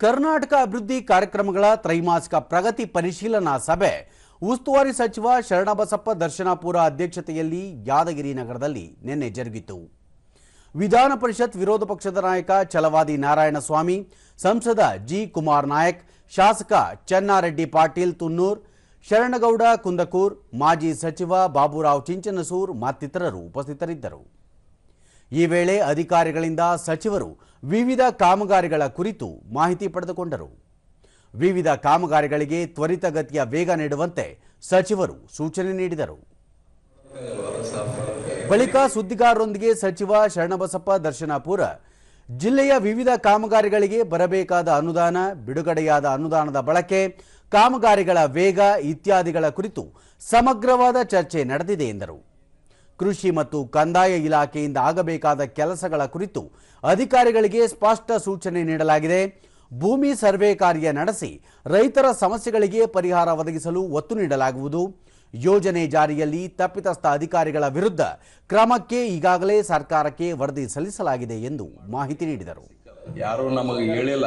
ಕರ್ನಾಟಕ ಅಭಿವೃದ್ಧಿ ಕಾರ್ಯಕ್ರಮಗಳ ತ್ರೈಮಾಸಿಕ ಪ್ರಗತಿ ಪರಿಶೀಲನಾ ಸಭೆ. ಉಸ್ತುವಾರಿ ಸಚಿವ ಶರಣಬಸಪ್ಪ ದರ್ಶನಾಪುರ ಅಧ್ಯಕ್ಷತೆಯಲ್ಲಿ ಯಾದಗಿರಿ ನಗರದಲ್ಲಿ ನಿನ್ನೆ ಜರುಗಿತು. ವಿಧಾನ ಪರಿಷತ್ ವಿರೋಧ ಪಕ್ಷದ ನಾಯಕ ಚಲವಾದಿ ನಾರಾಯಣಸ್ವಾಮಿ, ಸಂಸದ ಜಿ ಕುಮಾರ್ ನಾಯಕ್, ಶಾಸಕ ಚನ್ನಾರೆಡ್ಡಿ ಪಾಟೀಲ್ ತುನ್ನೂರ್, ಶರಣಗೌಡ ಕುಂದಕೂರ್, ಮಾಜಿ ಸಚಿವ ಬಾಬುರಾವ್ ಚಿಂಚನಸೂರ್ ಮತ್ತಿತರರು ಉಪಸ್ಥಿತರಿದ್ದರು. ಈ ವೇಳೆ ಅಧಿಕಾರಿಗಳಿಂದ ಸಚಿವರು ವಿವಿಧ ಕಾಮಗಾರಿಗಳ ಕುರಿತು ಮಾಹಿತಿ ಪಡೆದುಕೊಂಡರು. ವಿವಿಧ ಕಾಮಗಾರಿಗಳಿಗೆ ತ್ವರಿತಗತಿಯ ವೇಗ ನೀಡುವಂತೆ ಸಚಿವರು ಸೂಚನೆ ನೀಡಿದರು. ಬಳಿಕ ಸುದ್ದಿಗಾರರೊಂದಿಗೆ ಸಚಿವ ಶರಣಬಸಪ್ಪ ದರ್ಶನಾಪುರ, ಜಿಲ್ಲೆಯ ವಿವಿಧ ಕಾಮಗಾರಿಗಳಿಗೆ ಬರಬೇಕಾದ ಅನುದಾನ, ಬಿಡುಗಡೆಯಾದ ಅನುದಾನದ ಬಳಕೆ, ಕಾಮಗಾರಿಗಳ ವೇಗ ಇತ್ಯಾದಿಗಳ ಕುರಿತು ಸಮಗ್ರವಾದ ಚರ್ಚೆ ನಡೆದಿದೆ ಎಂದರು. ಕೃಷಿ ಮತ್ತು ಕಂದಾಯ ಇಲಾಖೆಯಿಂದ ಆಗಬೇಕಾದ ಕೆಲಸಗಳ ಕುರಿತು ಅಧಿಕಾರಿಗಳಿಗೆ ಸ್ಪಷ್ಟ ಸೂಚನೆ ನೀಡಲಾಗಿದೆ. ಭೂಮಿ ಸರ್ವೆ ಕಾರ್ಯ ನಡೆಸಿ ರೈತರ ಸಮಸ್ಯೆಗಳಿಗೆ ಪರಿಹಾರ ಒದಗಿಸಲು ಒತ್ತು ನೀಡಲಾಗುವುದು. ಯೋಜನೆ ಜಾರಿಯಲ್ಲಿ ತಪ್ಪಿತಸ್ಥ ಅಧಿಕಾರಿಗಳ ವಿರುದ್ಧ ಕ್ರಮಕ್ಕೆ ಈಗಾಗಲೇ ಸರ್ಕಾರಕ್ಕೆ ವರದಿ ಸಲ್ಲಿಸಲಾಗಿದೆ ಎಂದು ಮಾಹಿತಿ ನೀಡಿದರು. ಯಾರು ನಮಗೆ ಹೇಳಿಲ್ಲ.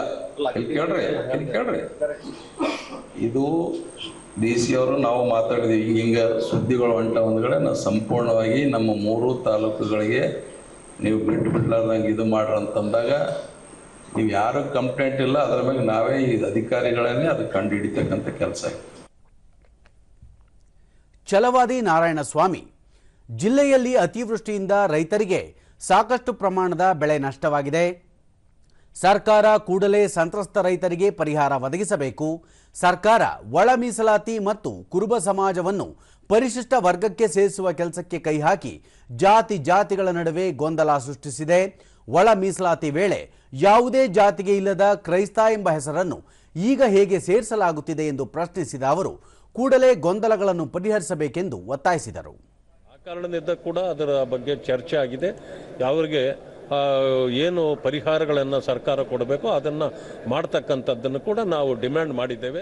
ಇದು ಡಿ ಸಿ ಅವರು ನಾವು ಮಾತಾಡಿದ್ವಿ, ಹಿಂಗ ಸುದ್ದಿಗಳು ಹೊಂಟ ಒಂದ್ಗಡೆ ನಾವು ಸಂಪೂರ್ಣವಾಗಿ ನಮ್ಮ ಮೂರು ತಾಲೂಕುಗಳಿಗೆ ನೀವು ಬಿಟ್ಟು ಬಿಡ್ಲಾರ್ದಂಗೆ ಇದು ಮಾಡ್ರಿ ಅಂತಂದಾಗ ನೀವು ಯಾರು ಕಂಪ್ಲೇಂಟ್ ಇಲ್ಲ, ಅದರ ಮೇಲೆ ನಾವೇ ಈ ಅಧಿಕಾರಿಗಳನ್ನೇ ಅದು ಕಂಡು ಹಿಡಿತಕ್ಕಂಥ ಕೆಲಸ ಚಲವಾದಿ ನಾರಾಯಣ ಸ್ವಾಮಿ, ಜಿಲ್ಲೆಯಲ್ಲಿ ಅತಿವೃಷ್ಟಿಯಿಂದ ರೈತರಿಗೆ ಸಾಕಷ್ಟು ಪ್ರಮಾಣದ ಬೆಳೆ ನಷ್ಟವಾಗಿದೆ. ಸರ್ಕಾರ ಕೂಡಲೇ ಸಂತ್ರಸ್ತ ರೈತರಿಗೆ ಪರಿಹಾರ ಒದಗಿಸಬೇಕು. ಸರ್ಕಾರ ಒಳ ಮೀಸಲಾತಿ ಮತ್ತು ಕುರುಬ ಸಮಾಜವನ್ನು ಪರಿಶಿಷ್ಟ ವರ್ಗಕ್ಕೆ ಸೇರಿಸುವ ಕೆಲಸಕ್ಕೆ ಕೈ ಹಾಕಿ ಜಾತಿ ಜಾತಿಗಳ ನಡುವೆ ಗೊಂದಲ ಸೃಷ್ಟಿಸಿದೆ. ಒಳ ಮೀಸಲಾತಿ ವೇಳೆ ಯಾವುದೇ ಜಾತಿಗೆ ಇಲ್ಲದ ಕ್ರೈಸ್ತ ಎಂಬ ಹೆಸರನ್ನು ಈಗ ಹೇಗೆ ಸೇರಿಸಲಾಗುತ್ತಿದೆ ಎಂದು ಪ್ರಶ್ನಿಸಿದ ಅವರು, ಕೂಡಲೇ ಗೊಂದಲಗಳನ್ನು ಪರಿಹರಿಸಬೇಕೆಂದು ಒತ್ತಾಯಿಸಿದರು. ಆ ಕಾರಣದಿಂದ ಕೂಡ ಅದರ ಬಗ್ಗೆ ಚರ್ಚೆ ಆಗಿದೆ. ಯಾವ್ರಿಗೆ ಏನು ಪರಿಹಾರಗಳನ್ನು ಸರ್ಕಾರ ಕೊಡಬೇಕು ಅದನ್ನು ಮಾಡ್ತಕ್ಕಂಥದ್ದನ್ನು ಕೂಡ ನಾವು ಡಿಮ್ಯಾಂಡ್ ಮಾಡಿದ್ದೇವೆ.